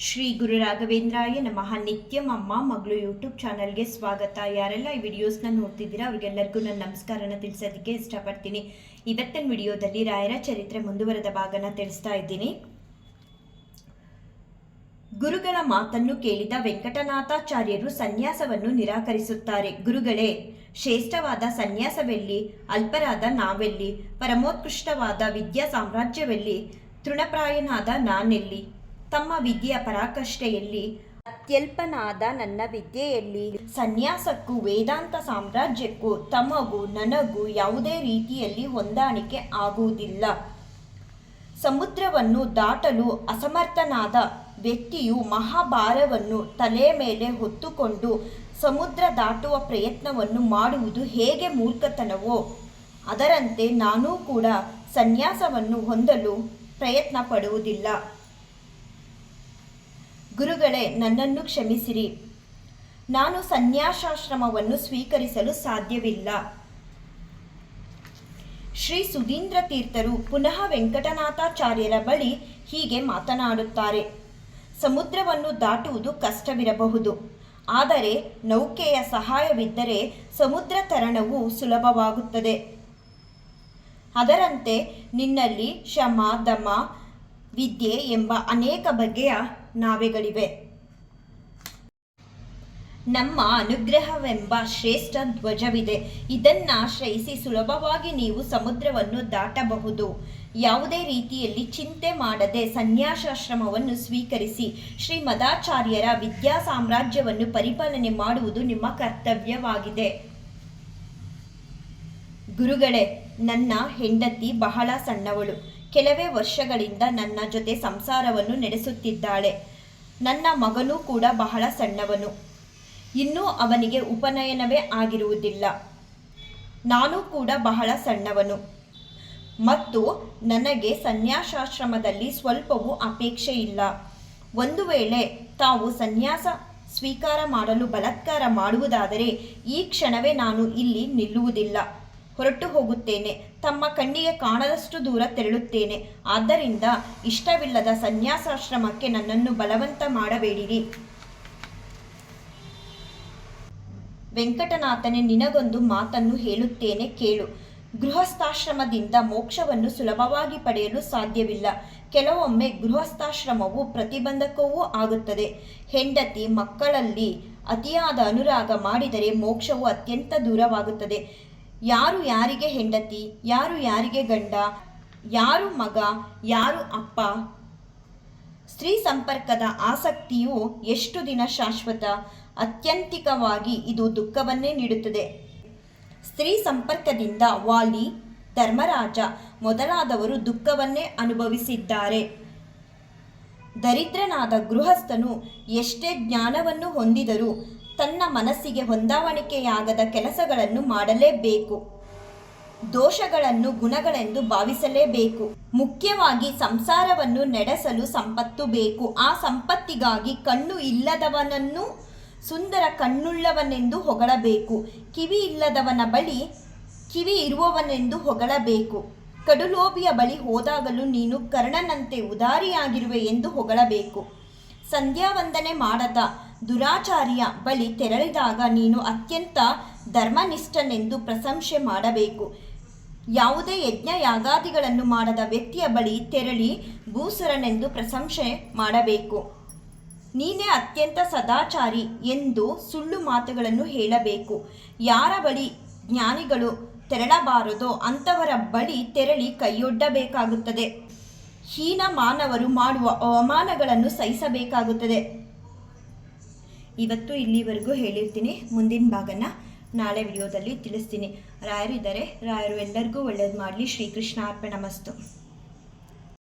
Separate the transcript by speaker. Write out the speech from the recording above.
Speaker 1: ಶ್ರೀ ಗುರು ರಾಘವೇಂದ್ರಾಯ ನಮಃ. ನಿತ್ಯಂ ಅಮ್ಮ ಮಗಳು ಯೂಟ್ಯೂಬ್ ಚಾನಲ್ಗೆ ಸ್ವಾಗತ. ಯಾರೆಲ್ಲ ಈ ವಿಡಿಯೋಸ್ನ ನೋಡ್ತಿದ್ದೀರಾ ಅವ್ರಿಗೆಲ್ಲರಿಗೂ ನನ್ನ ನಮಸ್ಕಾರನ ತಿಳಿಸೋದಕ್ಕೆ ಇಷ್ಟಪಡ್ತೀನಿ. ಇವತ್ತಿನ ವಿಡಿಯೋದಲ್ಲಿ ರಾಯರ ಚರಿತ್ರೆ ಮುಂದುವರೆದ ಭಾಗನ ತಿಳಿಸ್ತಾ ಇದ್ದೀನಿ. ಗುರುಗಳ ಮಾತನ್ನು ಕೇಳಿದ ವೆಂಕಟನಾಥಾಚಾರ್ಯರು ಸನ್ಯಾಸವನ್ನು ನಿರಾಕರಿಸುತ್ತಾರೆ. ಗುರುಗಳೇ, ಶ್ರೇಷ್ಠವಾದ ಸನ್ಯಾಸವೆಲ್ಲಿ? ಅಲ್ಪರಾದ ನಾವೆಲ್ಲಿ? ಪರಮೋತ್ಕೃಷ್ಟವಾದ ವಿದ್ಯಾ ಸಾಮ್ರಾಜ್ಯವೆಲ್ಲಿ? ತೃಣಪ್ರಾಯನಾದ ನಾನೆಲ್ಲಿ? ತಮ್ಮ ವಿದ್ಯೆಯ ಪರಾಕಷ್ಠೆಯಲ್ಲಿ, ಅತ್ಯಲ್ಪನಾದ ನನ್ನ ವಿದ್ಯೆಯಲ್ಲಿ, ಸನ್ಯಾಸಕ್ಕೂ ವೇದಾಂತ ಸಾಮ್ರಾಜ್ಯಕ್ಕೂ, ತಮಗೂ ನನಗೂ ಯಾವುದೇ ರೀತಿಯಲ್ಲಿ ಹೊಂದಾಣಿಕೆ ಆಗುವುದಿಲ್ಲ. ಸಮುದ್ರವನ್ನು ದಾಟಲು ಅಸಮರ್ಥನಾದ ವ್ಯಕ್ತಿಯು ಮಹಾಭಾರವನ್ನು ತಲೆಯ ಮೇಲೆ ಹೊತ್ತುಕೊಂಡು ಸಮುದ್ರ ದಾಟುವ ಪ್ರಯತ್ನವನ್ನು ಮಾಡುವುದು ಹೇಗೆ ಮೂರ್ಖತನವೋ, ಅದರಂತೆ ನಾನೂ ಕೂಡ ಸನ್ಯಾಸವನ್ನು ಹೊಂದಲು ಪ್ರಯತ್ನ ಪಡುವುದಿಲ್ಲ ಗುರುಗಳೇ, ನನ್ನನ್ನು ಕ್ಷಮಿಸಿರಿ. ನಾನು ಸನ್ಯಾಸಾಶ್ರಮವನ್ನು ಸ್ವೀಕರಿಸಲು ಸಾಧ್ಯವಿಲ್ಲ. ಶ್ರೀ ಸುಧೀಂದ್ರ ತೀರ್ಥರು ಪುನಃ ವೆಂಕಟನಾಥಾಚಾರ್ಯರ ಬಳಿ ಹೀಗೆ ಮಾತನಾಡುತ್ತಾರೆ. ಸಮುದ್ರವನ್ನು ದಾಟುವುದು ಕಷ್ಟವಿರಬಹುದು. ಆದರೆ ನೌಕೆಯ ಸಹಾಯವಿದ್ದರೆ ಸಮುದ್ರ ತರಣವು ಸುಲಭವಾಗುತ್ತದೆ. ಅದರಂತೆ ನಿನ್ನಲ್ಲಿ ಶಮ ದಮ, ವಿದ್ಯೆ ಎಂಬ ಅನೇಕ ಬಗೆಯ ನಾವೆಗಳಿವೆ. ನಮ್ಮ ಅನುಗ್ರಹವೆಂಬ ಶ್ರೇಷ್ಠ ಧ್ವಜವಿದೆ. ಇದನ್ನಾಶ್ರಯಿಸಿ ಸುಲಭವಾಗಿ ನೀವು ಸಮುದ್ರವನ್ನು ದಾಟಬಹುದು. ಯಾವುದೇ ರೀತಿಯಲ್ಲಿ ಚಿಂತೆ ಮಾಡದೆ ಸನ್ಯಾಸಾಶ್ರಮವನ್ನು ಸ್ವೀಕರಿಸಿ, ಶ್ರೀ ಮದಾಚಾರ್ಯರ ವಿದ್ಯಾ ಸಾಮ್ರಾಜ್ಯವನ್ನು ಪರಿಪಾಲನೆ ಮಾಡುವುದು ನಿಮ್ಮ ಕರ್ತವ್ಯವಾಗಿದೆ. ಗುರುಗಳೇ, ನನ್ನ ಹೆಂಡತಿ ಬಹಳ ಸಣ್ಣವಳು. ಕೆಲವೇ ವರ್ಷಗಳಿಂದ ನನ್ನ ಜೊತೆ ಸಂಸಾರವನ್ನು ನಡೆಸುತ್ತಿದ್ದಾಳೆ. ನನ್ನ ಮಗನೂ ಕೂಡ ಬಹಳ ಸಣ್ಣವನು. ಇನ್ನೂ ಅವನಿಗೆ ಉಪನಯನವೇ ಆಗಿರುವುದಿಲ್ಲ. ನಾನು ಕೂಡ ಬಹಳ ಸಣ್ಣವನು. ಮತ್ತು ನನಗೆ ಸನ್ಯಾಸಾಶ್ರಮದಲ್ಲಿ ಸ್ವಲ್ಪವೂ ಅಪೇಕ್ಷೆ ಇಲ್ಲ. ಒಂದು ವೇಳೆ ತಾವು ಸನ್ಯಾಸ ಸ್ವೀಕಾರ ಮಾಡಲು ಬಲತ್ಕಾರ ಮಾಡುವುದಾದರೆ ಈ ಕ್ಷಣವೇ ನಾನು ಇಲ್ಲಿ ನಿಲ್ಲುವುದಿಲ್ಲ. ಹೊರಟು ಹೋಗುತ್ತೇನೆ. ತಮ್ಮ ಕಣ್ಣಿಗೆ ಕಾಣದಷ್ಟು ದೂರ ತೆರಳುತ್ತೇನೆ. ಆದ್ದರಿಂದ ಇಷ್ಟವಿಲ್ಲದ ಸನ್ಯಾಸಾಶ್ರಮಕ್ಕೆ ನನ್ನನ್ನು ಬಲವಂತ ಮಾಡಬೇಡಿರಿ. ವೆಂಕಟನಾಥನೇ, ನಿನಗೊಂದು ಮಾತನ್ನು ಹೇಳುತ್ತೇನೆ ಕೇಳು. ಗೃಹಸ್ಥಾಶ್ರಮದಿಂದ ಮೋಕ್ಷವನ್ನು ಸುಲಭವಾಗಿ ಪಡೆಯಲು ಸಾಧ್ಯವಿಲ್ಲ. ಕೆಲವೊಮ್ಮೆ ಗೃಹಸ್ಥಾಶ್ರಮವು ಪ್ರತಿಬಂಧಕವೂ ಆಗುತ್ತದೆ. ಹೆಂಡತಿ ಮಕ್ಕಳಲ್ಲಿ ಅತಿಯಾದ ಅನುರಾಗ ಮಾಡಿದರೆ ಮೋಕ್ಷವು ಅತ್ಯಂತ ದೂರವಾಗುತ್ತದೆ. ಯಾರು ಯಾರಿಗೆ ಹೆಂಡತಿ, ಯಾರು ಯಾರಿಗೆ ಗಂಡ, ಯಾರು ಮಗ, ಯಾರು ಅಪ್ಪ? ಸ್ತ್ರೀ ಸಂಪರ್ಕದ ಆಸಕ್ತಿಯು ಎಷ್ಟು ದಿನ ಶಾಶ್ವತ? ಅತ್ಯಂತಿಕವಾಗಿ ಇದು ದುಃಖವನ್ನೇ ನೀಡುತ್ತದೆ. ಸ್ತ್ರೀ ಸಂಪರ್ಕದಿಂದ ವಾಲಿ, ಧರ್ಮರಾಜ ಮೊದಲಾದವರು ದುಃಖವನ್ನೇ ಅನುಭವಿಸಿದ್ದಾರೆ. ದರಿದ್ರನಾದ ಗೃಹಸ್ಥನು ಎಷ್ಟೇ ಜ್ಞಾನವನ್ನು ಹೊಂದಿದರೂ ತನ್ನ ಮನಸ್ಸಿಗೆ ಹೊಂದಾವಣಿಕೆಯಾಗದ ಕೆಲಸಗಳನ್ನು ಮಾಡಲೇಬೇಕು. ದೋಷಗಳನ್ನು ಗುಣಗಳೆಂದು ಭಾವಿಸಲೇಬೇಕು. ಮುಖ್ಯವಾಗಿ ಸಂಸಾರವನ್ನು ನಡೆಸಲು ಸಂಪತ್ತು ಬೇಕು. ಆ ಸಂಪತ್ತಿಗಾಗಿ ಕಣ್ಣು ಇಲ್ಲದವನನ್ನು ಸುಂದರ ಕಣ್ಣುಳ್ಳವನೆಂದು ಹೊಗಳಬೇಕು. ಕಿವಿ ಇಲ್ಲದವನ ಬಳಿ ಕಿವಿ ಇರುವವನೆಂದು ಹೊಗಳಬೇಕು. ಕಡುಲೋಬಿಯ ಬಳಿ ಹೋದಾಗಲೂ ನೀನು ಕರ್ಣನಂತೆ ಉದಾರಿಯಾಗಿರುವೆ ಎಂದು ಹೊಗಳಬೇಕು. ಸಂಧ್ಯಾ ವಂದನೆ ಮಾಡದ. ದುರಾಚಾರಿಯ ಬಳಿ ತೆರಳಿದಾಗ, ನೀನು ಅತ್ಯಂತ ಧರ್ಮನಿಷ್ಠನೆಂದು ಪ್ರಶಂಸೆ ಮಾಡಬೇಕು. ಯಾವುದೇ ಯಜ್ಞ ಯಾಗಾದಿಗಳನ್ನು ಮಾಡದ ವ್ಯಕ್ತಿಯ ಬಳಿ ತೆರಳಿ ಭೂಸುರನೆಂದು ಪ್ರಶಂಸೆ ಮಾಡಬೇಕು. ನೀನೇ ಅತ್ಯಂತ ಸದಾಚಾರಿ ಎಂದು ಸುಳ್ಳು ಮಾತುಗಳನ್ನು ಹೇಳಬೇಕು. ಯಾರ ಬಳಿ ಜ್ಞಾನಿಗಳು ತೆರಳಬಾರದೋ, ಅಂಥವರ ಬಳಿ ತೆರಳಿ ಕೈಯೊಡ್ಡಬೇಕಾಗುತ್ತದೆ. ಹೀನ ಮಾನವರು ಮಾಡುವ ಅವಮಾನಗಳನ್ನು ಸಹಿಸಬೇಕಾಗುತ್ತದೆ. ಇವತ್ತು ಇಲ್ಲಿವರೆಗೂ ಹೇಳಿರ್ತೀನಿ. ಮುಂದಿನ ಭಾಗನ ನಾಳೆ ವಿಡಿಯೋದಲ್ಲಿ ತಿಳಿಸ್ತೀನಿ. ರಾಯರು ಇದ್ದಾರೆ ರಾಯರು ಎಲ್ಲರಿಗೂ ಒಳ್ಳೇದು ಮಾಡಲಿ. ಶ್ರೀಕೃಷ್ಣ ಅರ್ಪಣ